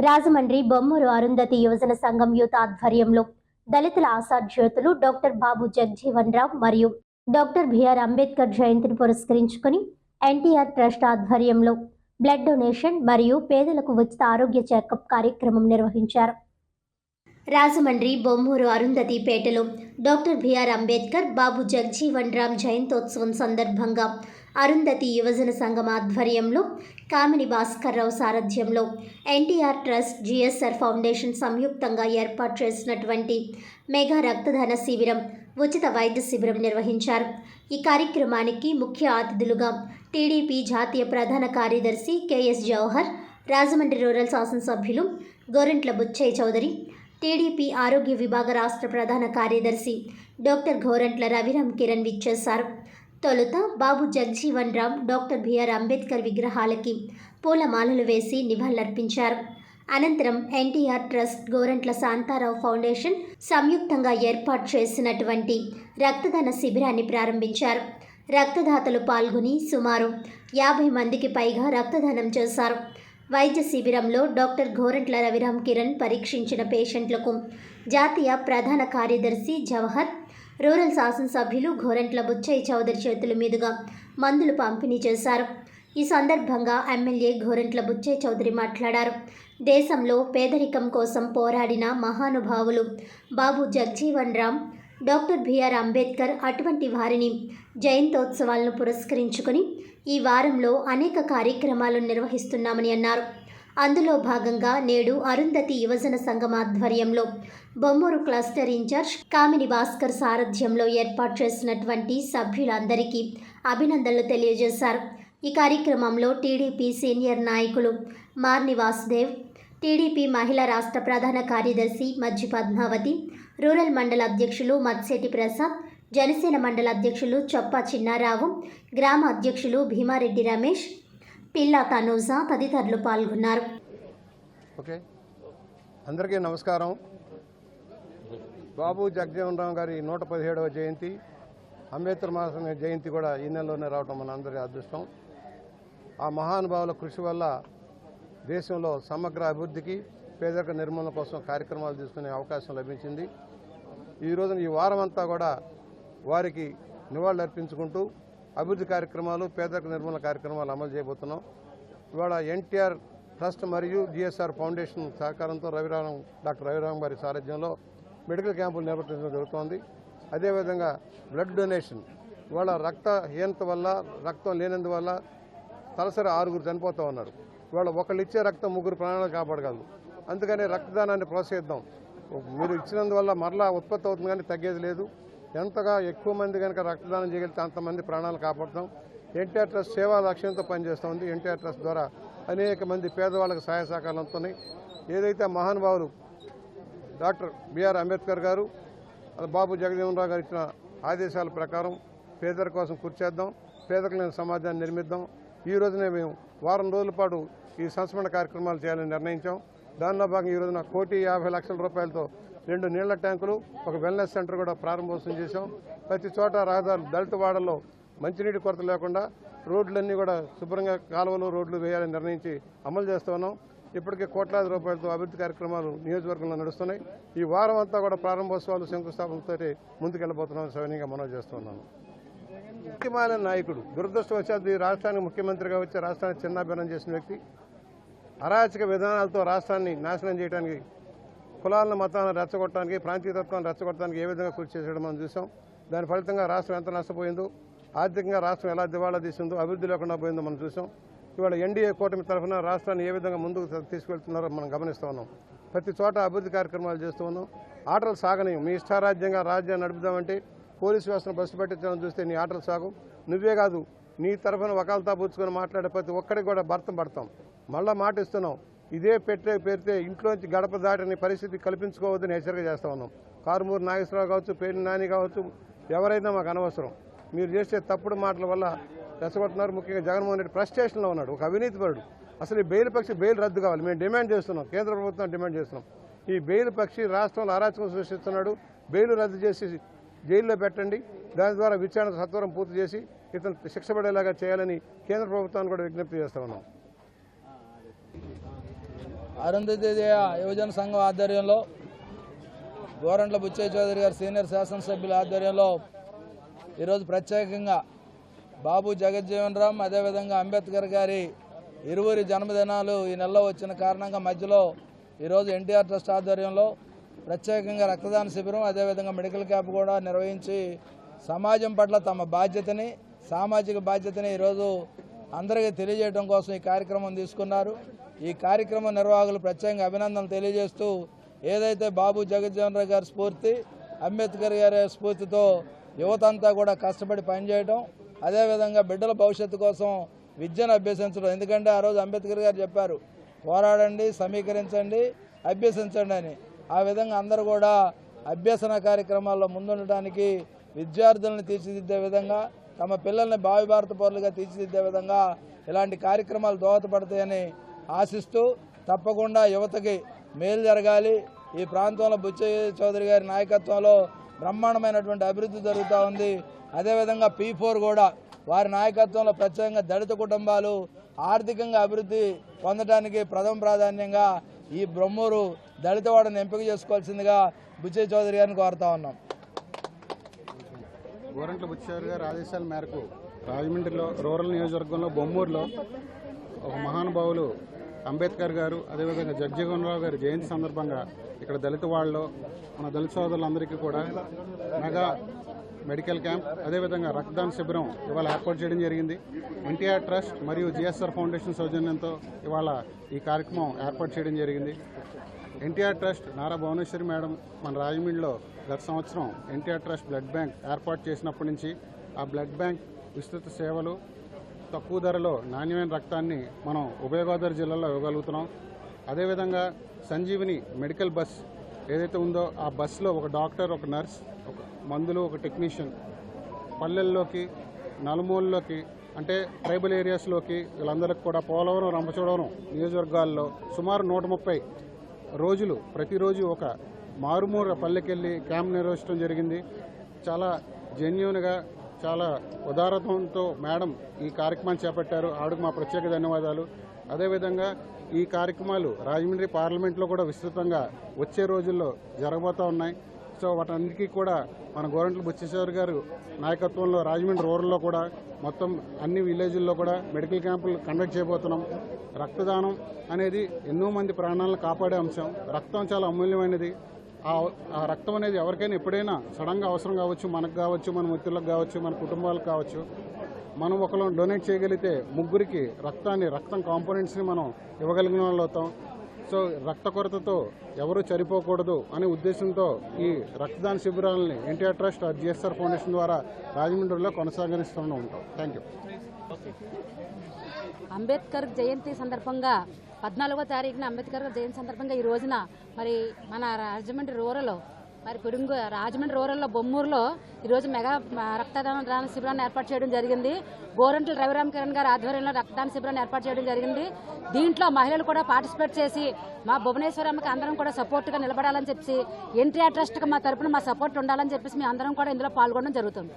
రాజమండ్రి బొమ్మూరు అరుంధతి యువజన సంఘం యూత్ ఆధ్వర్యంలో దళితుల ఆశాజ్యోతులు డాక్టర్ బాబు జగ్జీవన్ రామ్ మరియు డాక్టర్ బిఆర్ అంబేద్కర్ జయంతిని పురస్కరించుకొని ఎన్టీఆర్ ట్రస్ట్ ఆధ్వర్యంలో బ్లడ్ డొనేషన్ మరియు పేదలకు ఉచిత ఆరోగ్య చెకప్ కార్యక్రమం నిర్వహించారు. రాజమండ్రి బొమ్మూరు అరుంధతి పేటలో డాక్టర్ బిఆర్ అంబేద్కర్ బాబు జగ్జీవన్ రామ్ జయంతోత్సవం సందర్భంగా అరుంధతి యువజన సంఘం ఆధ్వర్యంలో కామిని భాస్కర్రావు సారథ్యంలో ఎన్టీఆర్ ట్రస్ట్ జిఎస్ఆర్ ఫౌండేషన్ సంయుక్తంగా ఏర్పాటు చేసినటువంటి మెగా రక్తదాన శిబిరం ఉచిత వైద్య శిబిరం నిర్వహించారు. ఈ కార్యక్రమానికి ముఖ్య అతిథులుగా టీడీపీ జాతీయ ప్రధాన కార్యదర్శి కెఎస్ జవహర్ రాజమండ్రి రూరల్ శాసనసభ్యులు గోరెంట్ల బుచ్చయ్య చౌదరి టీడీపీ ఆరోగ్య విభాగ రాష్ట్ర ప్రధాన కార్యదర్శి డాక్టర్ గోరంట్ల రవిరామ్ కిరణ్ విచ్చేశారు. తొలుత బాబు జగజీవన్ రామ్ డాక్టర్ బిఆర్ అంబేద్కర్ విగ్రహాలకి పూలమాలలు వేసి నివాళులర్పించారు. అనంతరం ఎన్టీఆర్ ట్రస్ట్ గోరంట్ల శాంతారావు ఫౌండేషన్ సంయుక్తంగా ఏర్పాటు చేసినటువంటి రక్తదాన శిబిరాన్ని ప్రారంభించారు. రక్తదాతలు పాల్గొని సుమారు యాభై మందికి పైగా రక్తదానం చేశారు. వైద్య శిబిరంలో డాక్టర్ గోరంట్ల రవిరామ్ కిరణ్ పరీక్షించిన పేషెంట్లకు జాతీయ ప్రధాన కార్యదర్శి జవహర్ రూరల్ శాసనసభ్యులు ఘోరంట్ల బుచ్చయ్య చౌదరి చేతుల మీదుగా మందులు పంపిణీ చేశారు. ఈ సందర్భంగా ఎమ్మెల్యే ఘోరంట్ల బుచ్చయ్య చౌదరి మాట్లాడారు. దేశంలో పేదరికం కోసం పోరాడిన మహానుభావులు బాబు జగ్జీవన్ రామ్ డాక్టర్ బిఆర్ అంబేద్కర్ అటువంటి వారిని జయంతోత్సవాలను పురస్కరించుకొని ఈ వారంలో అనేక కార్యక్రమాలు నిర్వహిస్తున్నామని అన్నారు. అందులో భాగంగా నేడు అరుంధతి యువజన సంఘం ఆధ్వర్యంలో బొమ్మూరు క్లస్టర్ ఇన్ఛార్జ్ కామిని భాస్కర్ సారథ్యంలో ఏర్పాటు చేసినటువంటి సభ్యులందరికీ అభినందనలు తెలియజేశారు. ఈ కార్యక్రమంలో టీడీపీ సీనియర్ నాయకులు మార్ని వాసుదేవ్ టీడీపీ మహిళా రాష్ట్ర ప్రధాన కార్యదర్శి మజ్జి పద్మావతి రూరల్ మండల అధ్యక్షులు మత్సేటి ప్రసాద్ జనసేన మండల అధ్యక్షులు చొప్ప చిన్నారావు గ్రామ అధ్యక్షులు భీమారెడ్డి రమేష్ పిల్ల తనూజ తదితరులు పాల్గొన్నారు. ఓకే. అందరికీ నమస్కారం. బాబు జగజీవన్ రామ్ గారి నూట పదిహేడవ జయంతి అంబేద్కర్ మాసం జయంతి కూడా ఈ నెలలోనే రావడం మన అందరి అదృష్టం. ఆ మహానుభావుల కృషి వల్ల దేశంలో సమగ్ర అభివృద్ధికి పేదరిక నిర్మూలన కోసం కార్యక్రమాలు తీసుకునే అవకాశం లభించింది. ఈ రోజున ఈ వారం అంతా కూడా వారికి నివాళులు అర్పించుకుంటూ అభివృద్ధి కార్యక్రమాలు పేదరిక నిర్మూలన కార్యక్రమాలు అమలు చేయబోతున్నాం. ఇవాళ ఎన్టీఆర్ ట్రస్ట్ మరియు జిఎస్ఆర్ ఫౌండేషన్ సహకారంతో రవిరామ్ డాక్టర్ రవిరామ్ గారి సారథ్యంలో మెడికల్ క్యాంపులు నిర్వర్తించడం జరుగుతోంది. అదేవిధంగా బ్లడ్ డొనేషన్. ఇవాళ రక్తహీనత వల్ల రక్తం లేనందువల్ల తలసరి ఆరుగురు చనిపోతూ ఉన్నారు. ఇవాళ ఒకళ్ళు ఇచ్చే రక్తం ముగ్గురు ప్రాణాలు కాపాడగలదు అందుకని రక్తదానాన్ని ప్రోత్సహిద్దాం. మీరు ఇచ్చినందువల్ల మరలా ఉత్పత్తి అవుతుంది కానీ తగ్గేది లేదు. ఎంతగా ఎక్కువ మంది కనుక రక్తదానం చేయగలిగితే అంతమంది ప్రాణాలు కాపాడుతాం. ఎన్టీఆర్ ట్రస్ట్ సేవా లక్ష్యంతో పనిచేస్తుంది. ఎన్టీఆర్ ట్రస్ట్ ద్వారా అనేక మంది పేదవాళ్ళకి సహాయ సహకారాలు అందుతున్నాయి. ఏదైతే మహానుభావులు డాక్టర్ బిఆర్ అంబేద్కర్ గారు బాబు జగజీవన్ రావు గారు ఇచ్చిన ఆదేశాల ప్రకారం పేదల కోసం కృషి చేద్దాం పేదలకు లేని సమాజాన్ని నిర్మిద్దాం. ఈ రోజునే మేము వారం రోజుల పాటు ఈ సంస్మరణ కార్యక్రమాలు చేయాలని నిర్ణయించాం. దానిలో భాగంగా ఈ రోజున కోటి యాభై లక్షల రూపాయలతో రెండు నీళ్ళ ట్యాంకులు ఒక వెల్నెస్ సెంటర్ కూడా ప్రారంభోత్సవం చేశాం. ప్రతి చోట రహదారులు దళిత వాడల్లో మంచినీటి కొరత లేకుండా రోడ్లన్నీ కూడా శుభ్రంగా కాలువలు రోడ్లు వేయాలని నిర్ణయించి అమలు చేస్తూ ఉన్నాం. ఇప్పటికే కోట్లాది రూపాయలతో అభివృద్ధి కార్యక్రమాలు నియోజకవర్గంలో నడుస్తున్నాయి. ఈ వారం అంతా కూడా ప్రారంభోత్సవాలు శంకుస్థాపనతో ముందుకెళ్ళబోతున్నామని సవనీయంగా మనవి చేస్తున్నాను ముఖ్యమైన నాయకుడు దురదృష్టవశాత్తు ఈ రాష్ట్రానికి ముఖ్యమంత్రిగా వచ్చి రాష్ట్రాన్ని చిన్నాభిన్నం చేసిన వ్యక్తి. అరాచక విధానాలతో రాష్ట్రాన్ని నాశనం చేయడానికి కులాలను మతాలను రెచ్చగొట్టడానికి ప్రాంతీయతత్వాన్ని రెచ్చగొట్టడానికి ఏ విధంగా కృషి చేసేయడం మనం చూసాం దాని ఫలితంగా రాష్ట్రం ఎంత నష్టపోయిందో ఆర్థికంగా రాష్ట్రం ఎలా దివాళా తీసిందో అభివృద్ధి లేకుండా పోయిందో మనం చూసాం ఇవాళ ఎన్డీఏ కూటమి తరఫున రాష్ట్రాన్ని ఏ విధంగా ముందుకు తీసుకెళ్తున్నారో మనం గమనిస్తూ ఉన్నాం. ప్రతి చోట అభివృద్ధి కార్యక్రమాలు చేస్తూ ఉన్నాం. ఆటలు సాగనీయం. మీ ఇష్టారాజ్యంగా రాజ్యాన్ని నడుపుదామంటే పోలీసు వ్యవస్థను బస్సు పెట్టించాలని చూస్తే నీ ఆటలు సాగు నువ్వే కాదు నీ తరఫున వకాలతా పుచ్చుకొని మాట్లాడే ప్రతి ఒక్కరికి కూడా భర్తం పడతాం. మళ్ళా మాట ఇస్తున్నాం. ఇదే పెట్టే పెడితే ఇంట్లోంచి గడప దాటని పరిస్థితి కల్పించుకోవద్దని హెచ్చరిక చేస్తా ఉన్నాం. కారుమూరు నాగేశ్వరరావు కావచ్చు పేరు నాని కావచ్చు ఎవరైనా మాకు అనవసరం. మీరు చేసే తప్పుడు మాటల వల్ల రెచ్చగొట్టున్నారు ముఖ్యంగా జగన్మోహన్ రెడ్డి ఫ్రస్ట్రేషన్లో ఉన్నాడు ఒక అవినీతిపరుడు అసలు ఈ బెయిల్ పక్షి బెయిల్ రద్దు కావాలి. మేము డిమాండ్ చేస్తున్నాం కేంద్ర ప్రభుత్వం డిమాండ్ చేస్తున్నాం. ఈ బెయిల్ పక్షి రాష్ట్రంలో అరాచకం సృష్టిస్తున్నాడు. బెయిల్ రద్దు చేసి జైల్లో పెట్టండి. దాని ద్వారా విచారణ సత్వరం పూర్తి చేసి ఇతను శిక్ష పడేలాగా చేయాలని కేంద్ర ప్రభుత్వాన్ని కూడా విజ్ఞప్తి చేస్తా ఉన్నాం. అరుంధతి యువజన సంఘం ఆధ్వర్యంలో గోరంట్ల బుచ్చయ్య చౌదరి గారు సీనియర్ శాసనసభ్యుల ఆధ్వర్యంలో ఈరోజు ప్రత్యేకంగా బాబు జగజ్జీవన్ రామ్ అదేవిధంగా అంబేద్కర్ గారి ఇరువురి జన్మదినాలు ఈ నెలలో వచ్చిన కారణంగా మధ్యలో ఈరోజు ఎన్టీఆర్ ట్రస్ట్ ఆధ్వర్యంలో ప్రత్యేకంగా రక్తదాన శిబిరం అదేవిధంగా మెడికల్ క్యాంప్ కూడా నిర్వహించి సమాజం పట్ల తమ బాధ్యతని సామాజిక బాధ్యతని ఈరోజు అందరికీ తెలియజేయడం కోసం ఈ కార్యక్రమం తీసుకున్నారు. ఈ కార్యక్రమ నిర్వాహకులు ప్రత్యేకంగా అభినందనలు తెలియజేస్తూ ఏదైతే బాబు జగజ్జీవన్ రావు గారి స్ఫూర్తి అంబేద్కర్ గారి స్ఫూర్తితో యువత అంతా కూడా కష్టపడి పనిచేయడం అదేవిధంగా బిడ్డల భవిష్యత్తు కోసం విద్యను అభ్యసించడం. ఎందుకంటే ఆ రోజు అంబేద్కర్ గారు చెప్పారు పోరాడండి సమీకరించండి అభ్యసించండి అని. ఆ విధంగా అందరూ కూడా అభ్యసన కార్యక్రమాల్లో ముందుండటానికి విద్యార్థులను తీర్చిదిద్దే విధంగా తమ పిల్లల్ని భావి భారత పౌరులుగా తీర్చిదిద్దే విధంగా ఇలాంటి కార్యక్రమాలు దోహదపడతాయని ఆశిస్తూ తప్పకుండా యువతకి మేలు జరగాలి. ఈ ప్రాంతంలో బుచ్చయ్య చౌదరి గారి నాయకత్వంలో బ్రహ్మాండమైనటువంటి అభివృద్ధి జరుగుతూ ఉంది. అదేవిధంగా పీ ఫోర్ కూడా వారి నాయకత్వంలో ప్రత్యేకంగా దళిత కుటుంబాలు ఆర్థికంగా అభివృద్ధి పొందడానికి ప్రథమ ప్రాధాన్యంగా ఈ బ్రహ్మూరు దళితవాడని ఎంపిక చేసుకోవాల్సిందిగా బుచ్చయ్య చౌదరి గారిని కోరుతా ఉన్నాం. గోరంట్ల బుచ్చారు గారి ఆదేశాల మేరకు రాజమండ్రిలో రూరల్ నియోజకవర్గంలో బొమ్మూరులో ఒక మహానుభావులు అంబేద్కర్ గారు అదేవిధంగా జగ్జీవన్రావు గారి జయంతి సందర్భంగా ఇక్కడ దళిత వాళ్ళలో మన దళిత సోదరులందరికీ కూడా మెగా మెడికల్ క్యాంప్ అదేవిధంగా రక్తదాన శిబిరం ఇవాళ ఏర్పాటు చేయడం జరిగింది. ఎన్టీఆర్ ట్రస్ట్ మరియు జిఎస్ఆర్ ఫౌండేషన్ సౌజన్యంతో ఇవాళ ఈ కార్యక్రమం ఏర్పాటు చేయడం జరిగింది. ఎన్టీఆర్ ట్రస్ట్ నారా భువనేశ్వరి మేడం మన రాజమండ్రిలో గత సంవత్సరం ఎన్టీఆర్ ట్రస్ట్ బ్లడ్ బ్యాంక్ ఏర్పాటు చేసినప్పటి నుంచి ఆ బ్లడ్ బ్యాంక్ విస్తృత సేవలు తక్కువ ధరలో నాణ్యమైన రక్తాన్ని మనం ఉభయ గోదావరి జిల్లాలో ఇవ్వగలుగుతున్నాం. అదేవిధంగా సంజీవిని మెడికల్ బస్ ఏదైతే ఉందో ఆ బస్సులో ఒక డాక్టర్ ఒక నర్స్ ఒక మందులు ఒక టెక్నీషియన్ పల్లెల్లోకి నలుమూలలోకి అంటే ట్రైబల్ ఏరియాస్లోకి వీళ్ళందరికీ కూడా పోలవరం రంపచోడవరం నియోజకవర్గాల్లో సుమారు నూట ముప్పై రోజులు ప్రతిరోజు ఒక మారుమూర పల్లెకెళ్ళి క్యాంప్ నిర్వహించడం జరిగింది. చాలా జెన్యున్గా చాలా ఉదారతంతో మేడం ఈ కార్యక్రమాన్ని చేపట్టారు. ఆవిడకు మా ప్రత్యేక ధన్యవాదాలు. అదేవిధంగా ఈ కార్యక్రమాలు రాజమండ్రి పార్లమెంట్లో కూడా విస్తృతంగా వచ్చే రోజుల్లో జరగబోతూ ఉన్నాయి. సో వాటన్నిటికీ కూడా మన గోరంట్ల బుచ్చేశ్వర్ గారు నాయకత్వంలో రాజమండ్రి రూరల్లో కూడా మొత్తం అన్ని విలేజుల్లో కూడా మెడికల్ క్యాంపులు కండక్ట్ చేయబోతున్నాం. రక్తదానం అనేది ఎన్నో మంది ప్రాణాలను కాపాడే అంశం. రక్తం చాలా అమూల్యమైనది. ఆ ఆ రక్తం అనేది ఎవరికైనా ఎప్పుడైనా సడన్గా అవసరం కావచ్చు మనకు కావచ్చు మన మిత్రులకు కావచ్చు మన కుటుంబాలకు కావచ్చు మనం ఒకరు డొనేట్ చేయగలిగితే ముగ్గురికి రక్తాన్ని రక్తం కాంపోనెంట్స్ని మనం ఇవ్వగలిగిన వాళ్ళు అవుతాం. సో రక్త కొరతతో ఎవరు చనిపోకూడదు అనే ఉద్దేశంతో ఈ రక్తదాన శిబిరాలని ఎన్టీఆర్ ట్రస్ట్ జిఎస్ఆర్ ఫౌండేషన్ ద్వారా రాజమండ్రిలో కొనసాగనిస్తూనే ఉంటాం. థ్యాంక్ యూ అంబేద్కర్ జయంతి సందర్భంగా పద్నాలుగో తారీఖున అంబేద్కర్ జయంతి సందర్భంగా ఈ రోజున మరి మన రాజమండ్రి రూరల్ మరి పిడుంగు రాజమండ్రి రూరల్లో బొమ్మూరులో ఈరోజు మెగా రక్తదాన దాన శిబిరాన్ని ఏర్పాటు చేయడం జరిగింది. గోరంట్ల రవిరామ్ కిరణ్ గారి ఆధ్వర్యంలో రక్తదాన శిబిరాన్ని ఏర్పాటు చేయడం జరిగింది. దీంట్లో మహిళలు కూడా పార్టిసిపేట్ చేసి మా భువనేశ్వరమ్మకి అందరం కూడా సపోర్ట్గా నిలబడాలని చెప్పి ఎన్టీఆర్ ట్రస్ట్కి మా తరపున మా సపోర్ట్ ఉండాలని చెప్పేసి మేము అందరం కూడా ఇందులో పాల్గొనడం జరుగుతుంది.